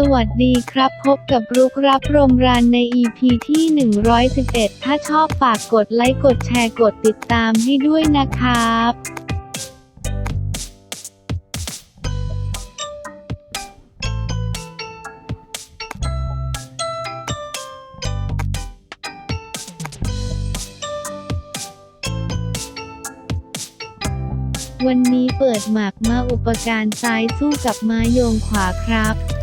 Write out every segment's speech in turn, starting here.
สวัสดีครับ พบกับรุกรับรมรานใน EP ที่ 111 ถ้าชอบฝากกดไลค์กดแชร์กดติดตามให้ด้วยนะครับวันนี้เปิดหมากมาอุปการซ้ายสู้กับม้าโยงขวาครับ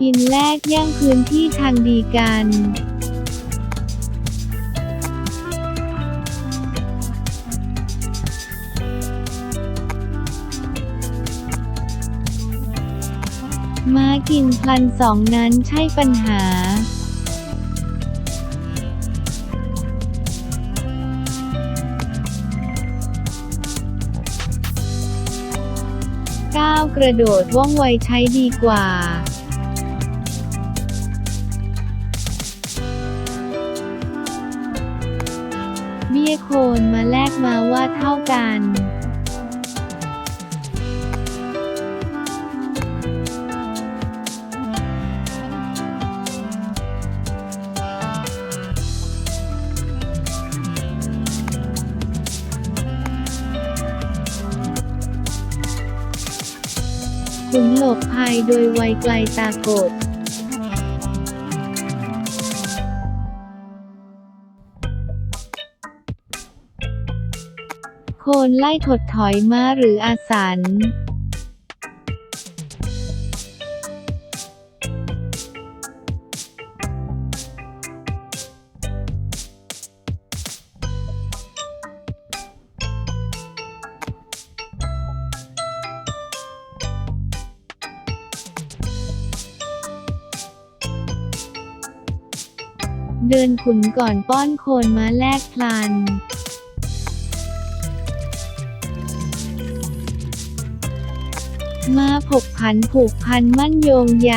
กินแลกแย่งพื้นที่ทางดีกันม้ากินพลันสองนั้นใช่ปัญหา ก้าวกระโดดว่องไวใช้ดีกว่า บี้ยโคนมาแลกมาว่าเท่ากันขุนหลบภัยโดยไวไกลตากด คนไล่ถดถอยม้าหรืออาสันเดินขุนก่อนป้อนโคนมาแลกพลัน มาผกผันผูกพันมั่นโยงใย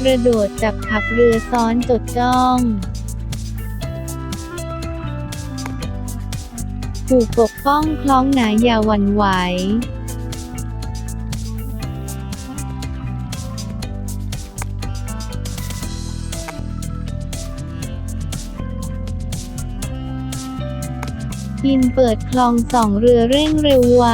กระโดดจับขับเรือซ้อนจดจ้อง ผูกปกป้องคล้องหนาอย่าหวั่นไหว บินเปิดคลองสองเรือเร่งเร็วไว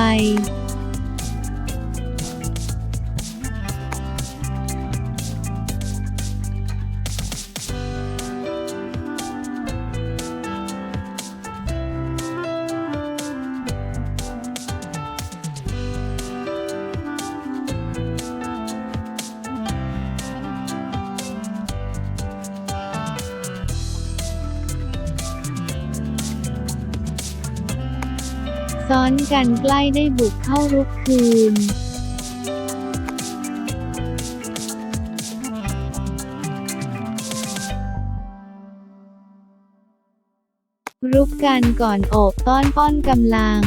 ซ้อนกันใกล้ได้บุกเข้ารุกคืนรุกกันก่อนโอบต้อนป้อนกำลัง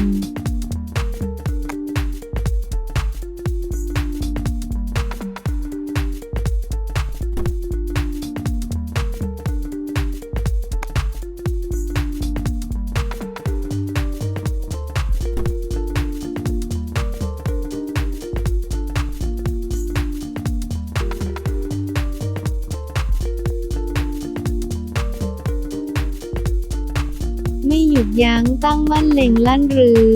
หยุดยั้งตั้งมั่นเล็งลั่นหรือ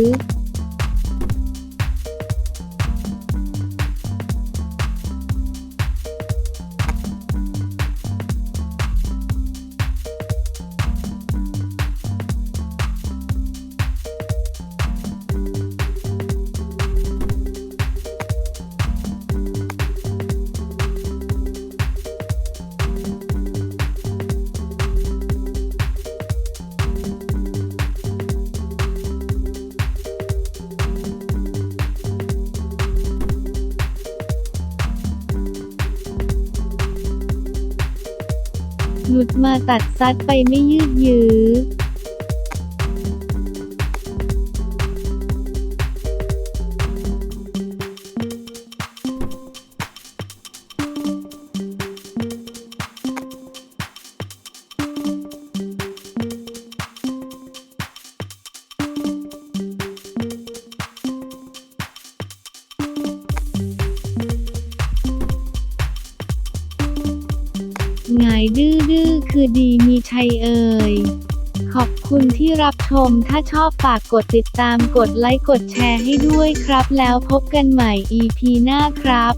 มาตัดซัดไปไม่ยืดยื้อ งายดื้อๆคือดีมีชัยเอ่ย ขอบคุณที่รับชม ถ้าชอบฝากกดติดตาม กดไลค์ กดแชร์ให้ด้วยครับ แล้วพบกันใหม่ EP หน้าครับ